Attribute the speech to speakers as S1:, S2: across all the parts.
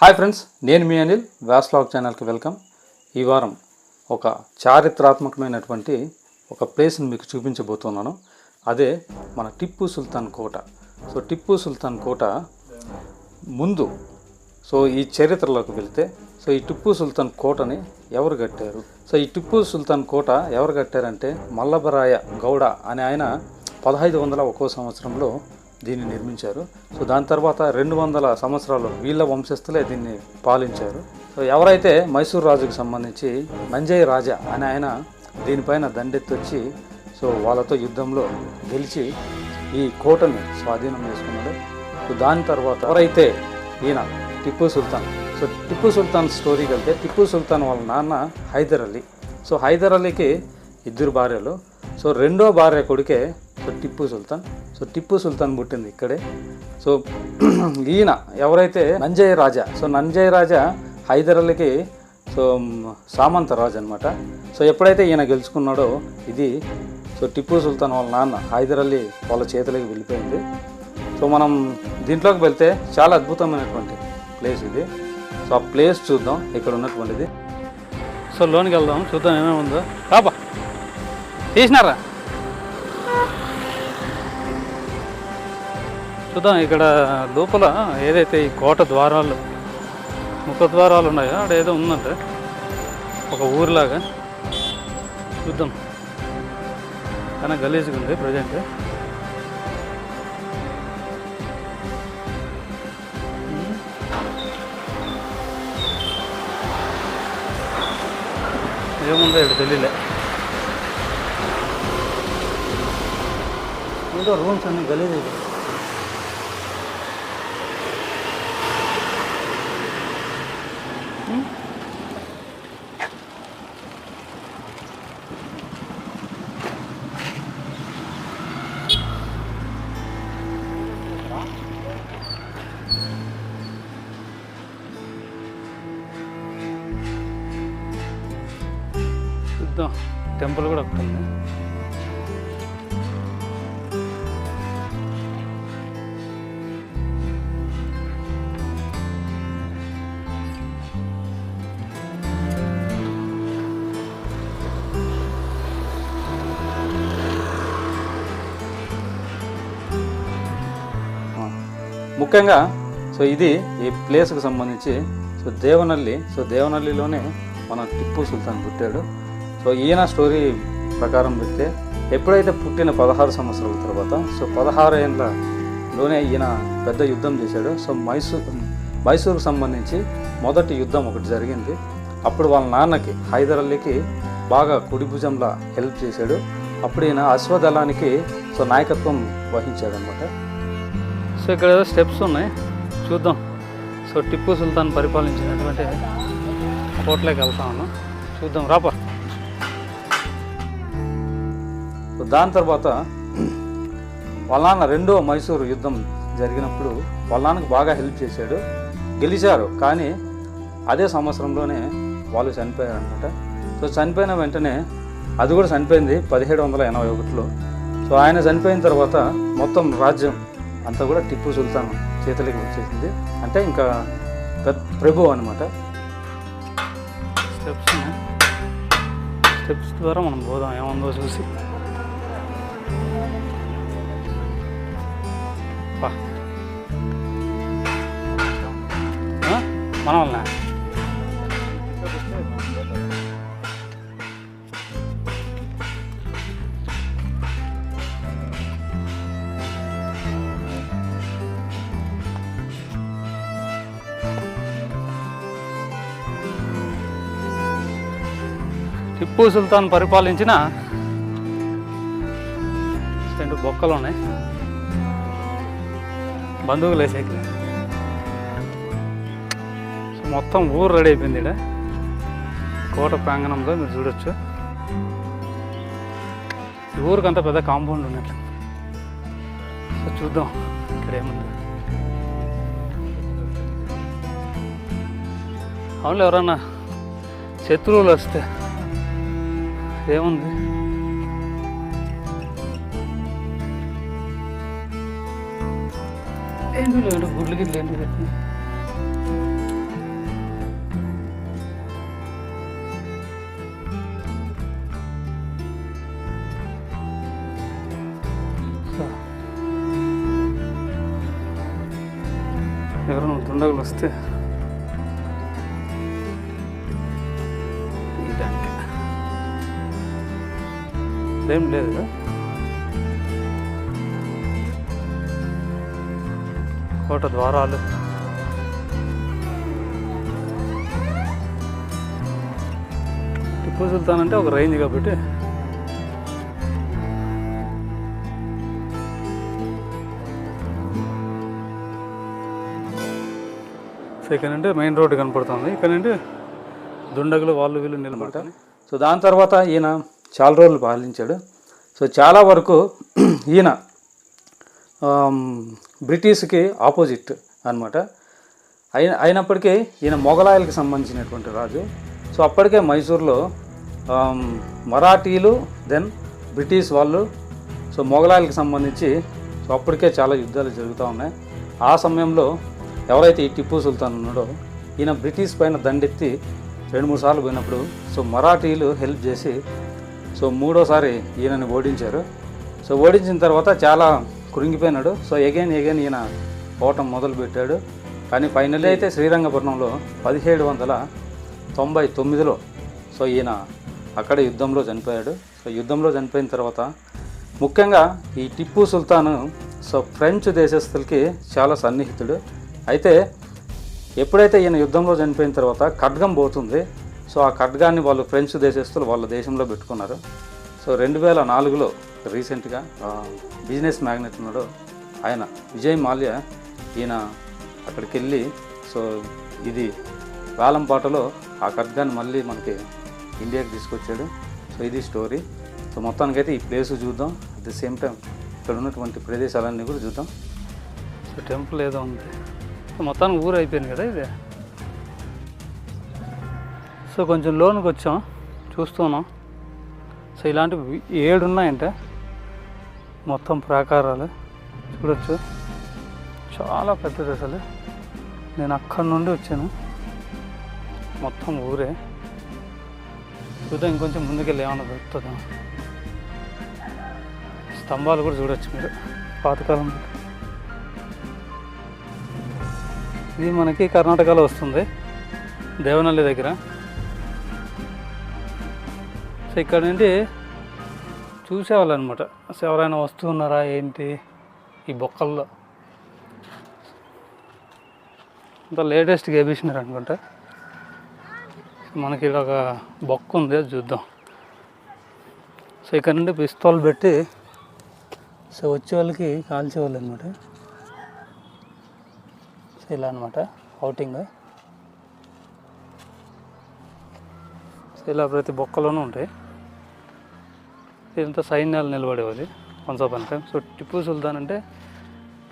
S1: Hi friends నేను మీ అనిల్ వ్యాస్లాగ్ ఛానల్కి welcome ఈ వారం ఒక చారిత్రాత్మకమైనటువంటి ఒక ప్లేస్ని మీకు చూపించబోతున్నాను. అదే మన టిప్పు సుల్తాన్ కోట. సో టిప్పు సుల్తాన్ కోట ముందు సో ఈ చరిత్రలోకి వెళితే సో ఈ టిప్పు సుల్తాన్ కోటని ఎవరు కట్టారు? సో ఈ టిప్పు సుల్తాన్ కోట ఎవరు కట్టారంటే మల్లబరాయ గౌడ అనే ఆయన పదహైదు వందల ఒక్కో సంవత్సరంలో దీన్ని నిర్మించారు. సో దాని తర్వాత రెండు వందల సంవత్సరాలు వీళ్ళ వంశస్థులే దీన్ని పాలించారు. సో ఎవరైతే మైసూర్ రాజుకు సంబంధించి మంజయ్ రాజా అని ఆయన దీనిపైన దండెత్తొచ్చి సో వాళ్ళతో యుద్ధంలో గెలిచి ఈ కోటను స్వాధీనం చేసుకున్నాడు. సో దాని తర్వాత ఎవరైతే ఈయన టిప్పు సుల్తాన్ సో టిప్పు సుల్తాన్ స్టోరీకి వెళ్తే టిప్పు సుల్తాన్ వాళ్ళ నాన్న హైదర్ అలీ. సో హైదర్ అలీకి ఇద్దరు భార్యలు. సో రెండో భార్య కొడుకే సో టిప్పు సుల్తాన్. సో టిప్పు సుల్తాన్ పుట్టింది ఇక్కడే. సో ఈయన ఎవరైతే నంజయ్ రాజా సో నంజయ్ రాజా హైదర్ అలీకి సో సామంత రాజు అనమాట సో ఎప్పుడైతే ఈయన గెలుచుకున్నాడో ఇది సో టిప్పు సుల్తాన్ వాళ్ళ నాన్న హైదర్ అలీ వాళ్ళ చేతులకి వెళ్ళిపోయింది. సో మనం దీంట్లోకి వెళ్తే చాలా అద్భుతమైనటువంటి ప్లేస్ ఇది. సో ఆ ప్లేస్ చూద్దాం ఇక్కడ ఉన్నటువంటిది. సో లోనికి వెళ్దాం చూద్దాం ఏమేమి ఉందో పాప తీసినారా? చూద్దాం ఇక్కడ లోపల ఏదైతే ఈ కోట ద్వారాలు ముఖ ద్వారాలు ఉన్నాయో అక్కడ ఏదో ఉందంట. ఒక ఊరిలాగా. చూద్దాం. కానీ గలీజ్గా ఉంది ప్రజెంట్. ఏముందో ఇక్కడ తెలియలే ఏదో రూమ్స్ అన్ని గలీజ్ అయిపోయి ముఖ్యంగా సో ఇది ఈ ప్లేస్కి సంబంధించి సో దేవనల్లి సో దేవనల్లిలోనే మన టిప్పు సుల్తాన్ పుట్టాడు. సో ఈయన స్టోరీ ప్రకారం పెడితే ఎప్పుడైతే పుట్టిన పదహారు సంవత్సరాల తర్వాత సో పదహారు ఏళ్ళలోనే ఈయన పెద్ద యుద్ధం చేశాడు. సో మైసూర్ మైసూరుకు సంబంధించి మొదటి యుద్ధం ఒకటి జరిగింది. అప్పుడు వాళ్ళ నాన్నకి హైదర్ అలీకి బాగా కుడి భుజంలా హెల్ప్ చేశాడు. అప్పుడు ఈయన అశ్వదళానికి సో నాయకత్వం వహించాడనమాట సో ఇక్కడ ఏదో స్టెప్స్ ఉన్నాయి. చూద్దాం. సో టిప్పు సుల్తాన్ పరిపాలించినటువంటి కోట్లోకి వెళ్తా ఉన్నాం. చూద్దాం. రాపా. దాని తర్వాత వాళ్ళ రెండో మైసూరు యుద్ధం జరిగినప్పుడు వాళ్ళ బాగా హెల్ప్ చేశాడు. గెలిచారు. కానీ అదే సంవత్సరంలోనే వాళ్ళు చనిపోయారు అనమాట సో చనిపోయిన వెంటనే అది కూడా చనిపోయింది పదిహేడు వందల ఎనభై ఒకటిలో. సో ఆయన చనిపోయిన తర్వాత మొత్తం రాజ్యం అంతా కూడా టిప్పు సుల్తాన్ చేతులకి వచ్చేసింది. అంటే ఇంకా ప్రభు అనమాట స్టెప్స్ స్టెప్స్ ద్వారా మనం పోదాం ఏముందో చూసి. పా. టిప్పు సుల్తాన్ పరిపాలించిన రెండు బొక్కలు ఉన్నాయి. బంధువులు వేసేకి మొత్తం ఊరు రెడీ అయిపోయింది ఇక్కడ కోట ప్రాంగణంలో మీరు చూడొచ్చు. ఈ ఊరికంతా పెద్ద కాంపౌండ్ ఉన్నట్లు. సో చూద్దాం ఇక్కడ ఏముంది. అవును ఎవరన్నా శత్రువులు వస్తే. ఏముంది ఏంటి లేడు గుడ్లు గిడ్లు ఏంటి పెట్టింది ఎవరైనా తొండగలు వస్తే ఏం లేదు. కోట ద్వారాలు. టిప్పు సుల్తాన్ అంటే ఒక రేంజ్ కాబట్టి. సో ఇక్కడ నుండి మెయిన్ రోడ్డు కనపడుతుంది. ఇక్కడ నుండి దుండగులు వాళ్ళు వీళ్ళు నిలబడతారు. సో దాని తర్వాత ఈయన చాలా రోజులు పాలించాడు. సో చాలా వరకు ఈయన బ్రిటిష్కి ఆపోజిట్ అన్నమాట. అయిన అయినప్పటికీ ఈయన మొఘలాయలకు సంబంధించినటువంటి రాజు. సో అప్పటికే మైసూర్లో మరాఠీలు దెన్ బ్రిటిష్ వాళ్ళు సో మొఘలాయలకు సంబంధించి సో అప్పటికే చాలా యుద్ధాలు జరుగుతూ ఉన్నాయి. ఆ సమయంలో ఎవరైతే ఈ టిప్పు సుల్తాన్ ఉన్నాడో ఈయన బ్రిటిష్ పైన దండెత్తి రెండు మూడు సార్లు పోయినప్పుడు సో మరాఠీలు హెల్ప్ చేసి సో మూడోసారి ఈయనని ఓడించారు. సో ఓడించిన తర్వాత చాలా కృంగిపోయినాడు. సో ఎగైన్ ఎగైన్ ఈయన పోవటం మొదలుపెట్టాడు. కానీ ఫైనల్ అయితే శ్రీరంగపట్నంలో పదిహేడు వందల తొంభై తొమ్మిదిలో సో ఈయన అక్కడ యుద్ధంలో చనిపోయాడు. సో యుద్ధంలో చనిపోయిన తర్వాత ముఖ్యంగా ఈ టిప్పు సుల్తాను సో ఫ్రెంచ్ దేశస్తులకి చాలా సన్నిహితుడు. అయితే ఎప్పుడైతే ఈయన యుద్ధంలో చనిపోయిన తర్వాత ఖడ్గం పోతుంది సో ఆ ఖడ్గాన్ని వాళ్ళు ఫ్రెంచ్ దేశస్తులు వాళ్ళ దేశంలో పెట్టుకున్నారు. సో రెండు వేల నాలుగులో రీసెంట్గా బిజినెస్ మ్యాగ్నెట్ ఉన్నాడు. ఆయన విజయ్ మాల్యా ఈయన అక్కడికి వెళ్ళి సో ఇది వేలంపాటలో ఆ ఖడ్గాన్ని మళ్ళీ మనకి ఇండియాకి తీసుకొచ్చాడు. సో ఇది స్టోరీ. సో మొత్తానికైతే ఈ ప్లేస్ చూద్దాం. అట్ ది సేమ్ టైం ఇక్కడ ఉన్నటువంటి ప్రదేశాలన్నీ కూడా చూద్దాం. సో టెంపుల్ ఏదో ఉంది. మొత్తానికి ఊరు అయిపోయింది కదా ఇది? సో కొంచెం లోన్కి వచ్చాం. చూస్తున్నాం. సో ఇలాంటివి ఏడు ఉన్నాయంటే మొత్తం ప్రాకారాలు. చూడొచ్చు. చాలా పెద్దది అసలు. నేను అక్కడి నుండి వచ్చాను. మొత్తం ఊరే. చూద్దాం ఇంకొంచెం ముందుకెళ్ళి ఏమన్నా దొరుకుతుందా. స్తంభాలు కూడా చూడొచ్చు మీరు. పాతకాలం. ఇది మనకి కర్ణాటకలో వస్తుంది. దేవనల్లి దగ్గర. సో ఇక్కడ నుండి చూసేవాళ్ళు అనమాట అసలు ఎవరైనా వస్తున్నారా ఏంటి? ఈ బొక్కల్లో. ఇంత లేటెస్ట్గా వేపించినారు అనుకుంటా. మనకి ఇక్కడ ఒక బొక్క ఉంది చూద్దాం. సో ఇక్కడ నుండి పిస్తోల్ పెట్టి సో వచ్చే వాళ్ళకి కాల్చేవాళ్ళు అనమాట. సో ఇలా అనమాట అవుటింగ్ సో ఇలా ప్రతి బొక్కలోనూ ఉంటాయి. ఇదంతా సైన్యాలు నిలబడేవాళ్ళు once of time so Tipu Sultan అంటే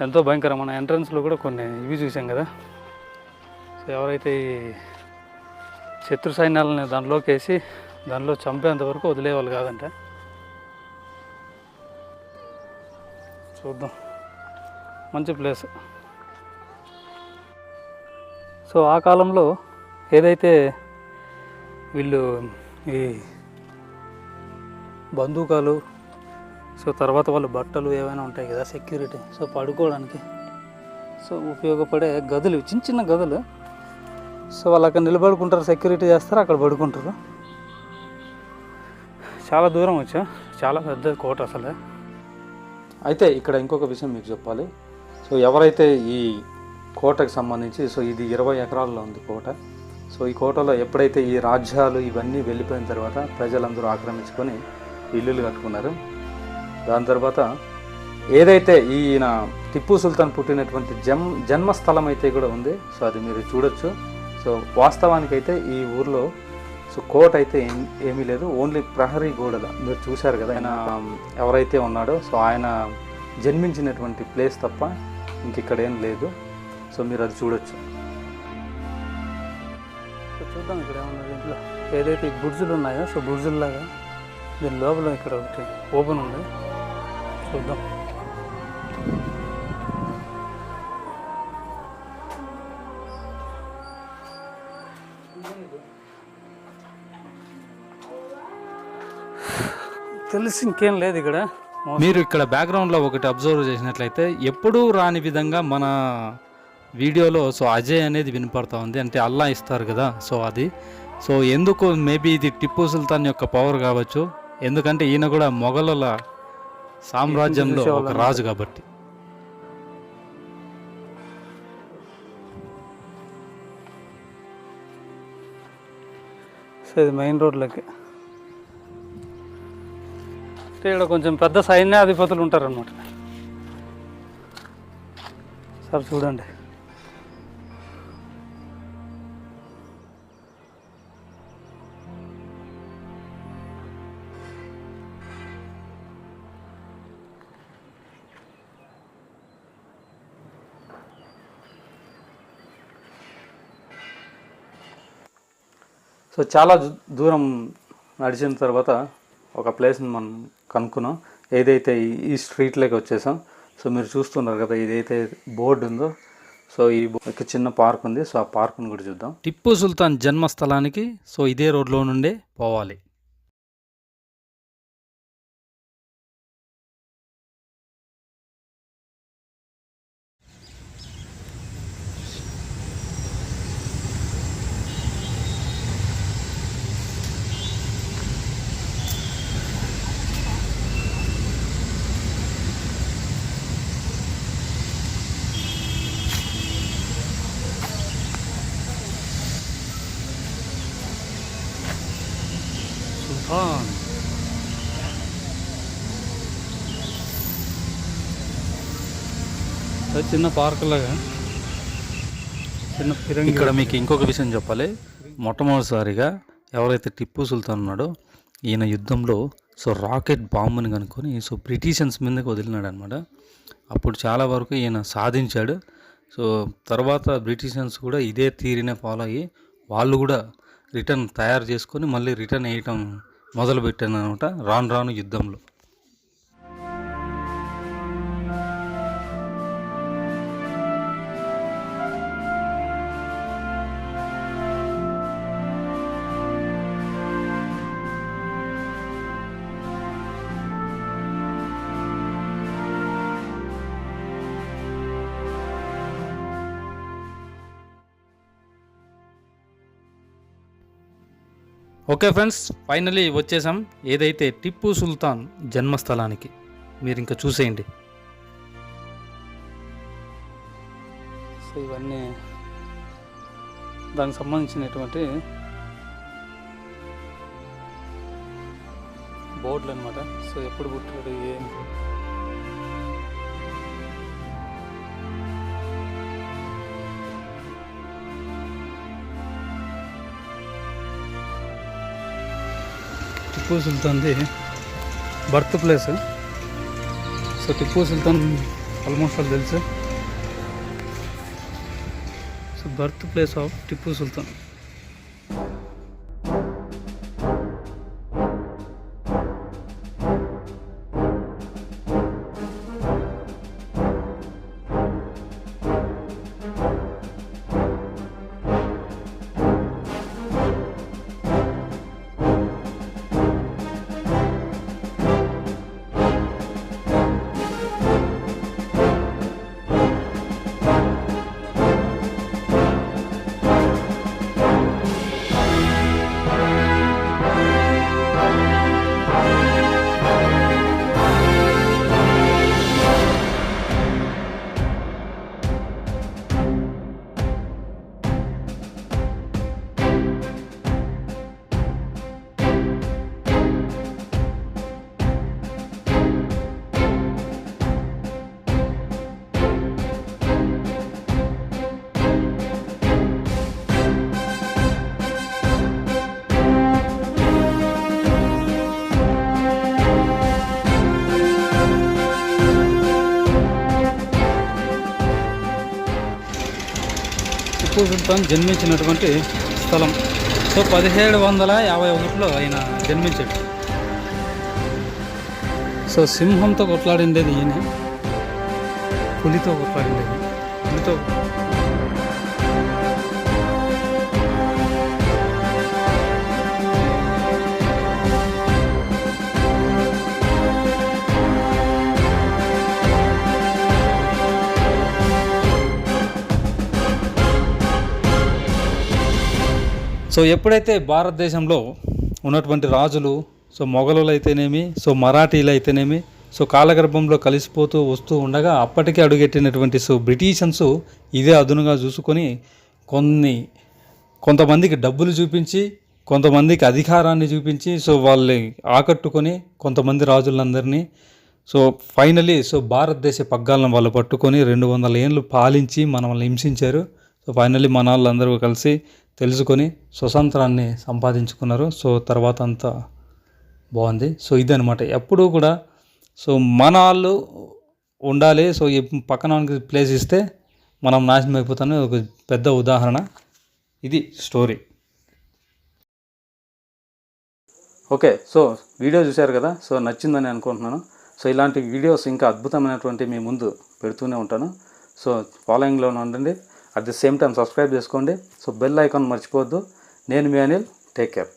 S1: ఎంతో భయంకరం మన ఎంట్రన్స్లో కూడా కొన్ని ఇవి చూసాం కదా. సో ఎవరైతే ఈ శత్రు సైన్యాలని దానిలోకి వేసి దానిలో చంపేంత వరకు వదిలేవాళ్ళు కాదంట. చూద్దాం. మంచి ప్లేస్. సో ఆ కాలంలో ఏదైతే వీళ్ళు ఈ బందూకాలు సో తర్వాత వాళ్ళు బట్టలు ఏవైనా ఉంటాయి కదా సెక్యూరిటీ సో పడుకోవడానికి సో ఉపయోగపడే గదులు చిన్న చిన్న గదులు. సో వాళ్ళు అక్కడ నిలబడుకుంటారు సెక్యూరిటీ చేస్తారు అక్కడ పడుకుంటారు. చాలా దూరం వచ్చా? చాలా పెద్ద కోట అసలే. అయితే ఇక్కడ ఇంకొక విషయం మీకు చెప్పాలి. సో ఎవరైతే ఈ కోటకు సంబంధించి సో ఇది ఇరవై ఎకరాల్లో ఉంది కోట. సో ఈ కోటలో ఎప్పుడైతే ఈ రాజ్యాలు ఇవన్నీ వెళ్ళిపోయిన తర్వాత ప్రజలందరూ ఆక్రమించుకొని ఇల్లులు కట్టుకున్నారు. దాని తర్వాత ఏదైతే ఈయన టిప్పు సుల్తాన్ పుట్టినటువంటి జన్ జన్మస్థలం అయితే కూడా ఉంది సో అది మీరు చూడొచ్చు. సో వాస్తవానికి అయితే ఈ ఊర్లో సో కోట అయితే ఏం ఏమీ లేదు. ఓన్లీ ప్రహరీ గోడల మీరు చూశారు కదా ఆయన ఎవరైతే ఉన్నాడో సో ఆయన జన్మించినటువంటి ప్లేస్ తప్ప ఇంక ఇక్కడ ఏం లేదు. సో మీరు అది చూడొచ్చు. చూద్దాం ఇక్కడ ఏమన్నా ఏదైతే బుర్జులు ఉన్నాయో సో బుర్జుల్లాగా. దీని లోపల ఇక్కడ ఒకటి ఓపెన్ ఉంది. చూద్దాం. తెలిసి ఇంకేం లేదు ఇక్కడ. మీరు ఇక్కడ బ్యాక్గ్రౌండ్లో ఒకటి అబ్జర్వ్ చేసినట్లయితే ఎప్పుడూ రాని విధంగా మన వీడియోలో సో అజయ్ అనేది వినపడతా ఉంది. అంటే అల్లా ఇస్తారు కదా సో అది. సో ఎందుకు మేబీ ఇది టిప్పు సుల్తాన్ యొక్క పవర్ కావచ్చు? ఎందుకంటే ఈయన కూడా మొఘలుల సామ్రాజ్యంలో ఒక రాజు కాబట్టి.
S2: సో ఇది మెయిన్ రోడ్లకి అంటే ఇక్కడ కొంచెం పెద్ద సైన్యాధిపతులు ఉంటారనమాట సార్ చూడండి.
S1: సో చాలా దూరం నడిచిన తర్వాత ఒక ప్లేస్ని మనం కనుక్కున్నాం. ఏదైతే ఈ- స్ట్రీట్లోకి వచ్చేసాం సో మీరు చూస్తున్నారు కదా ఏదైతే బోర్డు ఉందో సో ఈ ఒక చిన్న పార్క్ ఉంది. సో ఆ పార్క్ని కూడా చూద్దాం. టిప్పు సుల్తాన్ జన్మస్థలానికి సో ఇదే రోడ్లో నుండే పోవాలి.
S2: అది చిన్న పార్క్ లాగా. చిన్న ఫిరంగి
S1: ఇక్కడ మీకు ఇంకొక విషయం చెప్పాలి. మొట్టమొదటిసారిగా ఎవరైతే టిప్పు సుల్తాన్ ఉన్నాడో ఈయన యుద్ధంలో సో రాకెట్ బాంబుని కనుక్కొని సో బ్రిటిషన్స్ మీదకి వదిలినాడు అనమాట అప్పుడు చాలా వరకు ఈయన సాధించాడు. సో తర్వాత బ్రిటిషన్స్ కూడా ఇదే తీరినే ఫాలో అయ్యి వాళ్ళు కూడా రిటర్న్ తయారు చేసుకొని మళ్ళీ రిటర్న్ వేయటం మొదలుపెట్టాను అనమాట రాను రాను యుద్ధంలో. ఓకే ఫ్రెండ్స్ ఫైనలీ వచ్చేసాం. ఏదైతే టిప్పు సుల్తాన్ జన్మస్థలానికి మీరు ఇంకా చూసేయండి.
S2: సో ఇవన్నీ దానికి సంబంధించినటువంటి బోర్డులు అనమాట సో ఎప్పుడు పుట్టాడు ఏం Tipu సుల్తాన్ది birth place so Tipu Sultan almost all తెలుసు. So birth place of Tipu Sultan Sultan జన్మించినటువంటి స్థలం. సో పదిహేడు వందల యాభై ఒకటిలో ఆయన జన్మించాడు. సో సింహంతో కొట్లాడిండేది ఈయన. పులితో కొట్లాడిండేది. పులితో
S1: సో ఎప్పుడైతే భారతదేశంలో ఉన్నటువంటి రాజులు సో మొఘలులు అయితేనేమి సో మరాఠీలు అయితేనేమి సో కాలగర్భంలో కలిసిపోతూ వస్తూ ఉండగా అప్పటికే అడుగెట్టినటువంటి సో బ్రిటిషన్స్ ఇదే అదునుగా చూసుకొని కొన్ని కొంతమందికి డబ్బులు చూపించి కొంతమందికి అధికారాన్ని చూపించి సో వాళ్ళని ఆకట్టుకొని కొంతమంది రాజులందరినీ సో ఫైనలీ సో భారతదేశ పగ్గాలను వాళ్ళు పట్టుకొని రెండు వందల ఏళ్ళు పాలించి మనల్ని హింసించారు. సో ఫైనలీ మన వాళ్ళందరూ కలిసి తెలుసుకొని స్వతంత్రాన్ని సంపాదించుకున్నారు. సో తర్వాత అంతా బాగుంది. సో ఇదనమాట ఎప్పుడూ కూడా సో మన వాళ్ళు ఉండాలి. సో ఈ పక్కన వాళ్ళకి ప్లేస్ ఇస్తే మనం నాశనం అయిపోతాను ఒక పెద్ద ఉదాహరణ. ఇది స్టోరీ.
S3: ఓకే. సో వీడియో చూశారు కదా? సో నచ్చిందని అనుకుంటున్నాను. సో ఇలాంటి వీడియోస్ ఇంకా అద్భుతమైనటువంటి మీ ముందు పెడుతూనే ఉంటాను. సో ఫాలోయింగ్లో ఉండండి. At the same time subscribe చేసుకోండి. సో బెల్ ఐకాన్ మర్చిపోవద్దు. నేను మీ అనిల్. Take care